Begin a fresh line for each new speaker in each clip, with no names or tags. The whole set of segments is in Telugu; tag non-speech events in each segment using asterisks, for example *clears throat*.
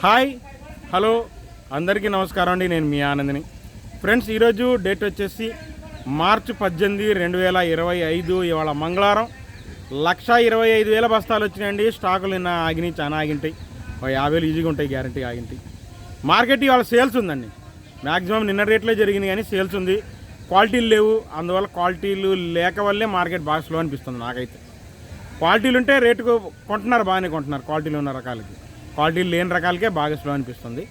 హాయ్ హలో అందరికీ నమస్కారం అండి నేను మీ ఆనందిని. ఫ్రెండ్స్ ఈరోజు డేట్ వచ్చేసి మార్చి పద్దెనిమిది రెండు వేల ఇరవై ఐదు ఇవాళ మంగళవారం. లక్ష ఇరవై ఐదు వేల బస్తాలు వచ్చినాయండి స్టాకులు నిన్న ఆగినాయి చాలా ఆగింటాయి. ఒక యాభై వేలు ఈజీగా ఉంటాయి గ్యారంటీ ఆగింటాయి. మార్కెట్ ఇవాళ సేల్స్ ఉందండి. మ్యాక్సిమం నిన్న రేట్లే జరిగింది కానీ సేల్స్ ఉంది. క్వాలిటీలు లేవు అందువల్ల క్వాలిటీలు లేక వల్లే మార్కెట్ బాగా స్లో అనిపిస్తుంది నాకైతే. క్వాలిటీలు ఉంటే రేటుకు కొంటున్నారు బాగానే కొంటున్నారు క్వాలిటీలు ఉన్న రకాలకి. క్వాలిటీలు లేని రకాలకే బాగా స్లో అనిపిస్తుంది.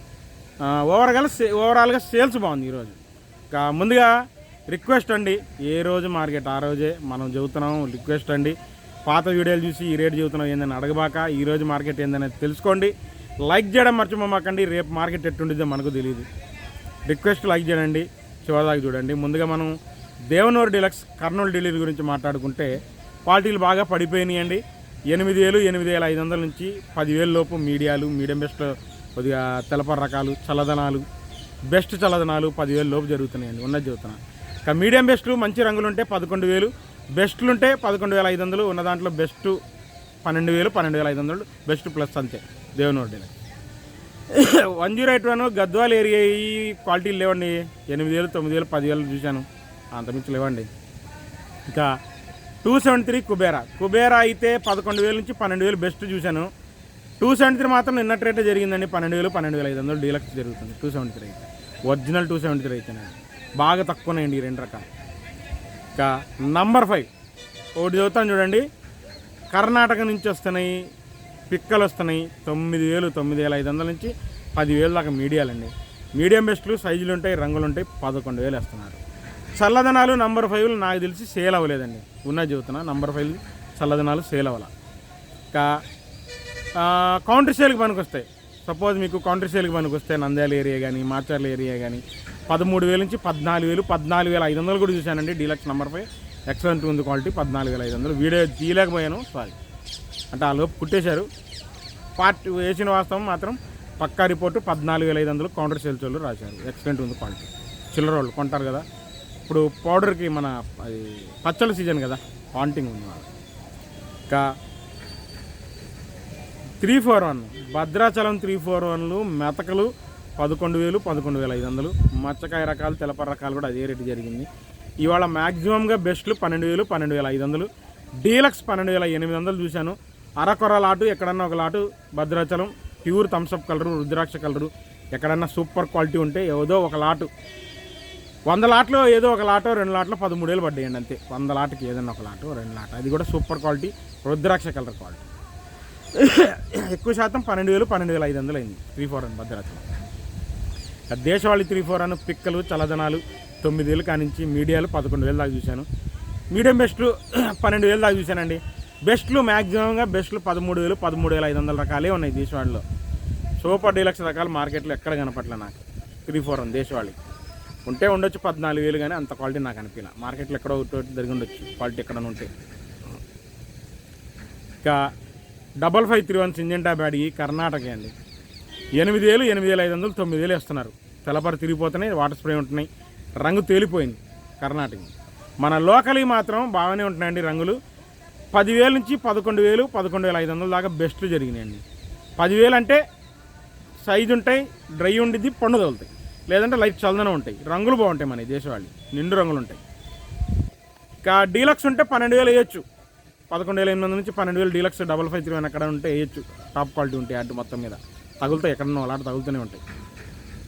ఆ, ఓవరాల్గా సే ఓవరాల్గా సేల్స్ బాగుంది ఈరోజు. ఇంకా ముందుగా రిక్వెస్ట్ అండి ఏ రోజు మార్కెట్ ఆ రోజే మనం చెబుతున్నాం రిక్వెస్ట్ అండి. పాత వీడియోలు చూసి ఈ రేటు చెబుతున్నాం ఏందని అడగబాక ఈ రోజు మార్కెట్ ఏందనేది తెలుసుకోండి. లైక్ చేయడం మర్చిపోమాకండి రేపు మార్కెట్ ఎట్టుండిద్దో మనకు తెలియదు రిక్వెస్ట్ లైక్ చేయండి చివరిదాకా చూడండి. ముందుగా మనం దేవనూరు డీలక్స్ కర్నూలు డీలర్ గురించి మాట్లాడుకుంటే క్వాలిటీలు బాగా పడిపోయినాయండి. ఎనిమిది వేలు ఎనిమిది వేల ఐదు వందల నుంచి పదివేల లోపు మీడియాలు మీడియం బెస్ట్ కొద్దిగా తెలపర రకాలు చల్లదనాలు బెస్ట్ చల్లదనాలు పదివేల లోపు జరుగుతున్నాయండి ఉన్నది చెబుతున్నా. ఇంకా మీడియం బెస్ట్లు మంచి రంగులు ఉంటే పదకొండు వేలు బెస్ట్లు ఉంటే పదకొండు వేల ఐదు వందలు ఉన్న దాంట్లో బెస్ట్ పన్నెండు వేలు పన్నెండు వేల ఐదు వందలు బెస్ట్ ప్లస్ అంతే దేవుని deluxe one zero eight one Gadwal area ఈ క్వాలిటీలు లేవండి ఎనిమిది వేలు తొమ్మిది వేలు పదివేలు చూశాను అంతమించి లేవండి. ఇంకా two seventy three Kubera. Kubera అయితే పదకొండు వేల నుంచి పన్నెండు వేలు బెస్ట్ చూశాను. టూ సెవెంటీ త్రీ మాత్రం నిన్నటి రేటే జరిగిందండి. పన్నెండు వేలు పన్నెండు వేల ఐదు వందలు డీలక్స్ జరుగుతుంది. టూ సెవెంటీ త్రీ అయితే. ఒరిజినల్ టూ సెవెంటీ త్రీ అయితేనే. బాగా తక్కువనండి ఈ రెండు రకాలు. ఇంకా నంబర్ ఫైవ్. ఒకటి చదువుతాను చూడండి. కర్ణాటక నుంచి వస్తున్నాయి పిక్కలు వస్తున్నాయి. తొమ్మిది వేలు తొమ్మిది వేల ఐదు వందల నుంచి పదివేలు దాకా మీడియాలండి. మీడియం బెస్ట్లు సైజులు ఉంటాయి రంగులు ఉంటాయి పదకొండు వేలు వేస్తున్నారు. చల్లదనాలు నంబర్ ఫైవ్లు నాకు తెలిసి సేల్ అవ్వలేదండి. ఉన్నది చెబుతున్నా నంబర్ ఫైవ్ చల్లదనాలు సేల్ అవ్వాల. ఇంకా కౌంటర్ సేల్కి పనికొస్తాయి. సపోజ్ మీకు కౌంటర్ సేల్కి పనికొస్తాయి. నంద్యాల ఏరియా కానీ మార్చర్ల ఏరియా కానీ పదమూడు వేల నుంచి పద్నాలుగు వేలు పద్నాలుగు వేల ఐదు వందలు కూడా చూశానండి. Deluxe number five. ఎక్సలెంట్ ఉంది క్వాలిటీ పద్నాలుగు వేల ఐదు వందలు. వీడియో తీయలేకపోయాను. సారీ అంటే ఆ లోపు కుట్టేశారు పార్ట్ వేసిన వాస్తవం మాత్రం పక్కా రిపోర్టు పద్నాలుగు వేల ఐదు వందలు కౌంటర్ సేల్స్ వాళ్ళు రాశారు. ఎక్సలెంట్ ఉంది క్వాలిటీ. చిల్లర వాళ్ళు కొంటారు కదా. ఇప్పుడు పౌడర్కి మన అది పచ్చళ్ళ సీజన్ కదా వాంటింగ్ ఉంది ఇంకా three four one Bhadrachalam three four వన్లు మెతకలు పదకొండు వేలు పదకొండు వేల ఐదు వందలు. మచ్చకాయ రకాలు తెలపర రకాలు కూడా అదే రేటు జరిగింది. ఇవాళ మ్యాక్సిమంగా బెస్ట్లు పన్నెండు వేలు పన్నెండు వేల ఐదు వందలు. డీలక్స్ పన్నెండు వేల ఎనిమిది వందలు చూశాను. అరకొర లాటు ఎక్కడన్నా ఒక lot Bhadrachalam pure Thums Up colour Rudraksha colour. ఎక్కడన్నా సూపర్ క్వాలిటీ ఉంటే ఏదో ఒక లాటు. వంద లాట్లో ఏదో ఒక లాటో రెండు లాట్లో పదమూడు వేలు పడ్డాయండి అంతే. వంద లాటకి ఏదైనా ఒక లాటో రెండు లాట. అది కూడా super quality Rudraksha colour quality. ఎక్కువ శాతం పన్నెండు వేలు పన్నెండు వేల ఐదు వందలు అయింది. త్రీ ఫోర్ అని భద్రాచలం. దేశవాళి దేశవాళీ త్రీ ఫోర్ అని పిక్కలు చల్లదనాలు తొమ్మిది వేలు కానించి మీడియాలు పదకొండు వేలు దాకా చూశాను. మీడియం బెస్ట్లు పన్నెండు వేలు దాకా చూశానండి. బెస్ట్లు మ్యాక్సిమంగా బెస్ట్లు పదమూడు వేలు పదమూడు వేల ఐదు వందల రకాలే ఉన్నాయి దేశవాళిలో సూపర్ డీలక్స్ రకాలు మార్కెట్లో ఎక్కడ కనపట్లే నాకు. త్రీ ఫోర్ అని దేశవాళి ఉంటే ఉండొచ్చు పద్నాలుగు వేలు కానీ అంత క్వాలిటీ నాకు అనిపించిన మార్కెట్లో ఎక్కడో ఒకటి జరిగి ఉండొచ్చు క్వాలిటీ ఎక్కడ ఉంటే. ఇంకా double five three one Syngenta Byadgi Karnataka అండి. ఎనిమిది వేలు ఎనిమిది వేల ఐదు వందలు తొమ్మిది వేలు వేస్తున్నారు. తెల్లపర తిరిగిపోతున్నాయి వాటర్ స్ప్రే ఉంటున్నాయి. రంగు తేలిపోయింది కర్ణాటక మన లోకలీ మాత్రం బాగానే ఉంటున్నాయండి రంగులు. పదివేల నుంచి పదకొండు వేలు పదకొండు వేల ఐదు వందల దాకా బెస్ట్ జరిగినాయండి. పదివేలు అంటే సైజు ఉంటాయి డ్రై ఉండిద్ది పండు తగులుతాయి. లేదంటే లైట్ చల్లదనం ఉంటాయి. రంగులు బాగుంటాయి మన దేశవాళి. నిండు రంగులు ఉంటాయి. ఇంకా డీలక్స్ ఉంటే పన్నెండు వేలు వేయచ్చు. పదకొండు వేల ఎనిమిది వందల నుంచి పన్నెండు వేలు deluxe double five three one ఎక్కడ ఉంటే వేయచ్చు. టాప్ క్వాలిటీ ఉంటాయి అటు మొత్తం మీద. తగులుతాయి ఎక్కడన్నా అలాంటి తగులుతూనే ఉంటాయి.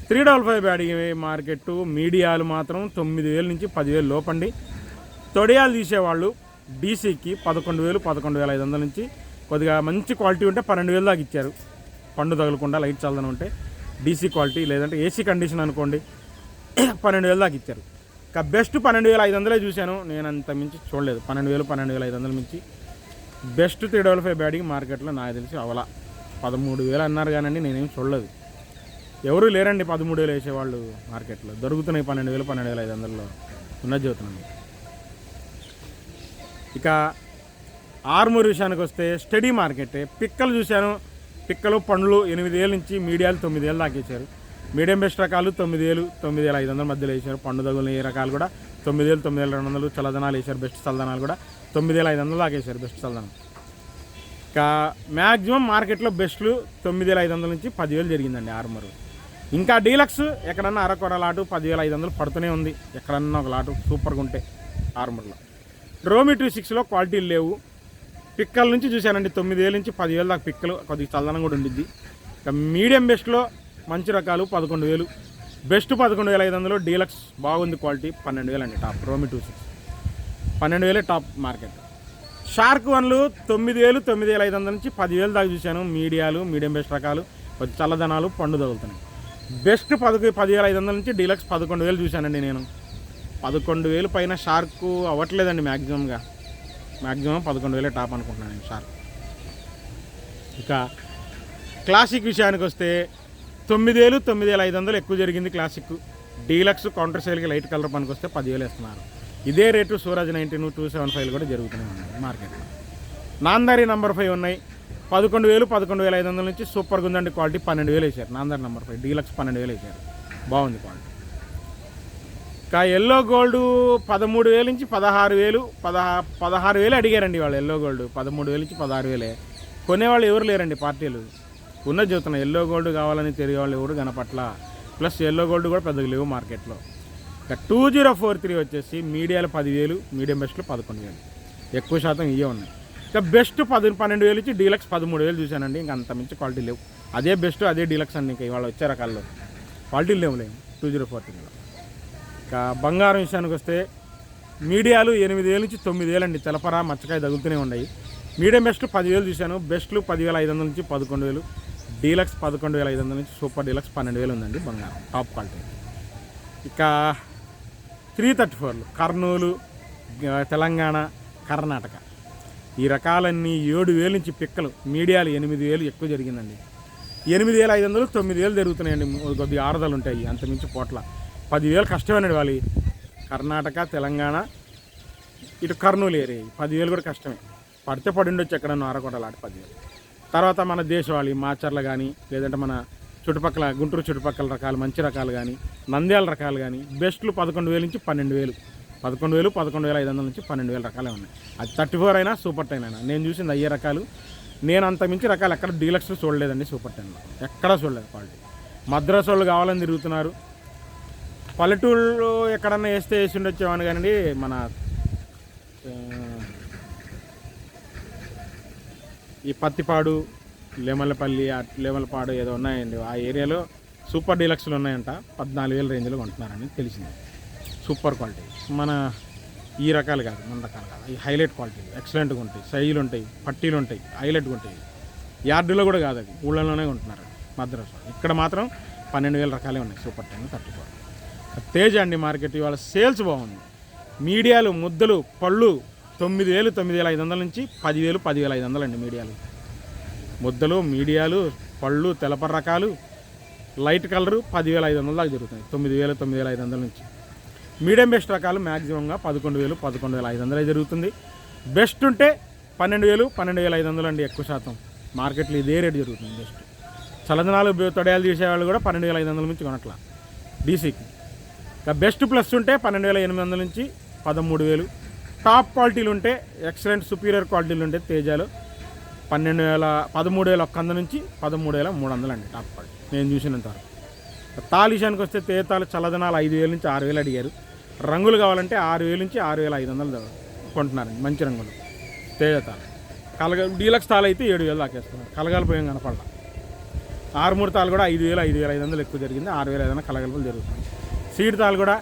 Three double five Byadgi market మీడియాలు మాత్రం తొమ్మిది వేల నుంచి పదివేలు లోపండి. తొడియాలు తీసేవాళ్ళు డీసీకి పదకొండు వేలు పదకొండు వేల ఐదు వందల నుంచి కొద్దిగా మంచి క్వాలిటీ ఉంటే పన్నెండు వేలు దాకా ఇచ్చారు. పండు తగలకుండా లైట్ చల్లదనం ఉంటే డీసీ క్వాలిటీ లేదంటే ఏసీ కండిషన్ అనుకోండి *clears throat* పన్నెండు వేలు దాకా ఇచ్చారు. బెస్ట్ పన్నెండు వేల ఐదు వందలే చూశాను నేను అంత మించి చూడలేదు. పన్నెండు వేలు పన్నెండు వేల ఐదు వందల మించి. బెస్ట్ త్రీ డబల్ ఫైవ్ బ్యాటింగ్ మార్కెట్లో నాకు తెలిసి అవలా. పదమూడు వేలు అన్నారు కానండి నేనేం చూడలేదు. ఎవరు లేరండి పదమూడు వేలు వేసేవాళ్ళు మార్కెట్లో దొరుకుతున్నాయి పన్నెండు వేలు పన్నెండు వేల ఐదు వందల్లో ఉన్నది చదువుతున్నాను ఇక ఆర్మూర్ విషయానికి వస్తే స్టడీ మార్కెట్. పిక్కలు చూశాను పిక్కలు పండ్లు ఎనిమిది నుంచి మీడియాలు తొమ్మిది దాకా ఇచ్చారు మీడియం బెస్ట్ రకాలు తొమ్మిది వేలు తొమ్మిది వేల ఐదు వందల మధ్యలో వేశారు. పండు దగులు ఏ రకాలు కూడా తొమ్మిది వేలు తొమ్మిది వేల రెండు వందలు చల్లదనాలు వేశారు. బెస్ట్ చల్లదనాలు కూడా తొమ్మిది ఐదు వందలు దాకా వేసారు బెస్ట్ చల్లదనం. ఇంకా మ్యాక్సిమం మార్కెట్లో బెస్ట్లు తొమ్మిది వేల ఐదు వందల నుంచి పదివేలు జరిగిందండి ఆర్మరు. ఇంకా డీలక్స్ ఎక్కడన్నా అరకొర లాటు పదివేల ఐదు వందలు పడుతూనే ఉంది. ఎక్కడన్నా ఒక లాటు సూపర్గా ఉంటే ఆర్మర్లో. రోమి టూ సిక్స్లో క్వాలిటీలు లేవు. పిక్కల నుంచి చూశానండి. తొమ్మిది వేల నుంచి పదివేలు దాకా పిక్కలు. కొద్దిగా చల్లదనం కూడా ఉండిద్ది. ఇక మీడియం బెస్ట్లో మంచి రకాలు పదకొండు వేలు. బెస్ట్ పదకొండు వేల ఐదు వందలు డీలక్స్. బాగుంది క్వాలిటీ. పన్నెండు వేలు అండి టాప్. రోమి two six. పన్నెండు వేలే టాప్ మార్కెట్. షార్క్ వన్లు తొమ్మిది వేలు తొమ్మిది వేల ఐదు వందల నుంచి పదివేలు దాకా చూశాను. మీడియాలు మీడియం బెస్ట్ రకాలు. కొద్ది చల్లదనాలు పండు తగులుతున్నాయి. బెస్ట్ పదకొ పదివేల ఐదు వందల నుంచి డీలక్స్ పదకొండు వేలు చూశానండి నేను. పదకొండు వేలు పైన షార్క్ అవ్వట్లేదండి మ్యాక్సిమంగా మ్యాక్సిమం పదకొండు వేలే టాప్ అనుకుంటున్నాను నేను సార్. ఇక క్లాసిక్ విషయానికి వస్తే తొమ్మిది వేలు తొమ్మిది వేల ఐదు వందలు ఎక్కువ జరిగింది క్లాసిక్. డీలక్స్ కౌంటర్ సేల్కి లైట్ కలర్ పనికి వస్తే పదివేలు ఇస్తున్నారు ఇదే rate Suraj nineteen two seven five కూడా జరుగుతూనే ఉన్నాయి మార్కెట్లో. నాందారి నంబర్ ఫైవ్ ఉన్నాయి. పదకొండు వేలు పదకొండు వేల ఐదు వందల నుంచి సూపర్గా ఉందండి క్వాలిటీ పన్నెండు వేలు వేశారు. నాందారి నంబర్ ఫైవ్ డీలక్స్ పన్నెండు వేలు వేశారు. బాగుంది క్వాలిటీ. ఇంకా ఎల్లో గోల్డ్ పదమూడు వేలు నుంచి పదహారు వేలు పదహా పదహారు వేలు అడిగారండి వాళ్ళు ఎల్లో గోల్డ్ పదమూడు వేలు నుంచి పదహారు వేలే. కొనేవాళ్ళు ఎవరు లేరండి పార్టీలు? ఉన్న చెబుతున్నా ఎల్లో గోల్డ్ కావాలని తిరిగే వాళ్ళు ఎవరు కనపట్ల ప్లస్ ఎల్లో గోల్డ్ కూడా పెద్దగా లేవు మార్కెట్లో. ఇక టూ జీరో ఫోర్ త్రీ వచ్చేసి మీడియాలో పదివేలు మీడియం బెస్ట్లో పదకొండు వేలు. ఎక్కువ శాతం ఇవే ఉన్నాయి. ఇక బెస్ట్ పది పన్నెండు వేలు ఇచ్చి డీలక్స్ పదమూడు వేలు చూశానండి. ఇంకా అంత మించి క్వాలిటీ లేవు. అదే బెస్ట్ అదే డీలక్స్ అండి. ఇంకా ఇవాళ వచ్చే రకాల్లో. క్వాలిటీలు లేవు లేవు టూ జీరో ఫోర్ త్రీలో ఇక బంగారం విషయానికి వస్తే మీడియాలు ఎనిమిది వేల నుంచి తొమ్మిది వేలు అండి తెలపర మచ్చకాయ తగులుతూనే ఉన్నాయి. మీడియం బెస్ట్లు పదివేలు చూశాను బెస్ట్లు పదివేల ఐదు వందల నుంచి పదకొండు వేలు డీలక్స్ పదకొండు వేల ఐదు వందల నుంచి సూపర్ డీలక్స్ పన్నెండు వేలు ఉందండి బంగారం. Top quality. ఇక త్రీ థర్టీ ఫోర్లు కర్నూలు తెలంగాణ కర్ణాటక. ఈ రకాలన్నీ ఏడు వేలు నుంచి పిక్కలు. మీడియాలు ఎనిమిది వేలు ఎక్కువ జరిగిందండి. ఎనిమిది వేల ఐదు వందలు తొమ్మిది వేలు జరుగుతున్నాయండి. కొద్దిగా ఆరుదలు ఉంటాయి అంతమించి పోట్ల పదివేలు కష్టమేనండి వాళ్ళు కర్ణాటక తెలంగాణ ఇటు కర్నూలు ఏరియా. పదివేలు కూడా కష్టమే. పడితే పడి ఉండొచ్చు ఎక్కడ ఆరకొండలు ఆట పదివేలు. తర్వాత మన దేశవాళి మాచర్ల కానీ లేదంటే మన చుట్టుపక్కల గుంటూరు చుట్టుపక్కల రకాలు మంచి రకాలు కానీ నంద్యాల రకాలు కానీ బెస్ట్లు పదకొండు వేలు నుంచి పన్నెండు వేలు. పదకొండు వేలు పదకొండు వేల ఐదు వందల నుంచి పన్నెండు వేల రకాలే ఉన్నాయి. అది థర్టీ ఫోర్ అయినా సూపర్ టెన్ అయినా. నేను చూసింది అయ్యే రకాలు. నేను అంత మించి రకాలు ఎక్కడ డీలక్స్ చూడలేదండి సూపర్ టెన్లో. ఎక్కడా చూడలేదు క్వాలిటీ. మద్రాసు వాళ్ళు కావాలని తిరుగుతున్నారు. పల్లెటూళ్ళు ఎక్కడన్నా వేస్తే వేసి ఉండొచ్చేవాని కానీ మన ఈ పత్తిపాడు లేమల్లపల్లి ఆ లేమలపాడు ఏదో ఉన్నాయండి. ఆ ఏరియాలో సూపర్ డీలక్స్లు ఉన్నాయంట. పద్నాలుగు వేల రేంజ్లో కొంటున్నారని తెలిసింది. Super quality. మన ఈ రకాలు కాదు మన రకాలు కాదు. ఈ హైలైట్ క్వాలిటీ. ఎక్సలెంట్గా ఉంటాయి. సైజులు ఉంటాయి. పట్టీలు ఉంటాయి. హైలైట్గా ఉంటాయి. యార్డులో కూడా కాదు అది ఊళ్ళలోనే కొంటున్నారు. మద్రాసు. ఇక్కడ మాత్రం పన్నెండు వేల రకాలే ఉన్నాయి super ten thirty four Teja అండి మార్కెట్ ఇవాళ సేల్స్ బాగుంది. మీడియాలు ముద్దలు పళ్ళు తొమ్మిది వేలు తొమ్మిది వేల ఐదు వందల నుంచి పదివేలు పదివేల ఐదు వందలు అండి మీడియాలు. ముద్దలు మీడియాలు పళ్ళు తెలపర రకాలు లైట్ కలరు పదివేల ఐదు వందల దాకా జరుగుతాయి తొమ్మిది వేలు తొమ్మిది వేల ఐదు వందల నుంచి. మీడియం బెస్ట్ రకాలు మ్యాక్సిమంగా పదకొండు వేలు పదకొండు వేల ఐదు వందలు జరుగుతుంది. బెస్ట్ ఉంటే పన్నెండు వేలు పన్నెండు వేల ఐదు వందలు అండి ఎక్కువ శాతం. మార్కెట్లో ఇదే రేటు జరుగుతుంది బెస్ట్. చలదనాలు తొడయాలు తీసేవాళ్ళు కూడా పన్నెండు వేల ఐదు వందల నుంచి కొనట్లా. డీసీకి ఇక బెస్ట్ ప్లస్ ఉంటే పన్నెండు వేల ఎనిమిది వందల నుంచి పదమూడు వేలు. టాప్ క్వాలిటీలు ఉంటే ఎక్సలెంట్ సుపీరియర్ క్వాలిటీలు ఉంటే తేజాలు. పన్నెండు వేల పదమూడు వేల ఒక్క వంద నుంచి పదమూడు వేల మూడు వందలు అండి టాప్ క్వాలిటీ. నేను చూసినంత వరకు. తాలిషానికి వస్తే తేతాలు చల్లదనాలు ఐదు వేల నుంచి ఆరు వేలు అడిగారు. రంగులు కావాలంటే ఆరు వేల నుంచి ఆరు వేల ఐదు వందలు కొంటున్నారండి మంచి రంగులు. తేజతాలు కలగ డీలక్స్ తాలు అయితే ఏడు వేలు దాకేస్తున్నారు కలగాలిపోయాం కనపడాల. ఆరుమూరు తాలు కూడా ఐదు వేలు ఐదు వేల ఐదు వందలు ఎక్కువ జరిగింది. ఆరు వేల ఐదు వందలు కలగలుపులు జరుగుతుంది. సీడ్ తాలు కూడా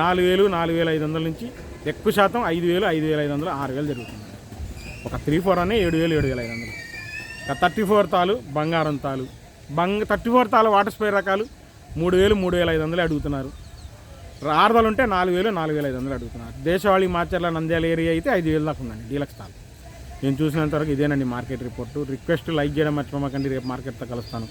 నాలుగు వేలు నాలుగు వేల ఐదు వందల నుంచి ఎక్కువ శాతం ఐదు వేలు ఐదు వేల ఐదు వందలు ఆరు వేలు జరుగుతుంది. ఒక త్రీ ఫోర్ అనే ఏడు వేలు ఏడు వేల ఐదు వందలు. ఒక థర్టీ ఫోర్ తాలు బంగారం తాలు బంగ థర్టీ ఫోర్ తాలు వాటర్ స్ప్రే రకాలు మూడు వేలు మూడు వేల ఐదు వందలు అడుగుతున్నారు. ఆరుదలు ఉంటే నాలుగు వేలు నాలుగు వేల ఐదు వందలు అడుగుతున్నారు. దేశవాళీ మాచర్ల నంద్యాల ఏరియా అయితే ఐదు వేలు దాకా ఉందండి డీలక్స్ తాలు నేను చూసినంతవరకు ఇదేనండి మార్కెట్ రిపోర్టు. రిక్వెస్ట్ లైక్ చేయడం మర్చిపోమాకండి రేపు మార్కెట్తో కలుస్తాను.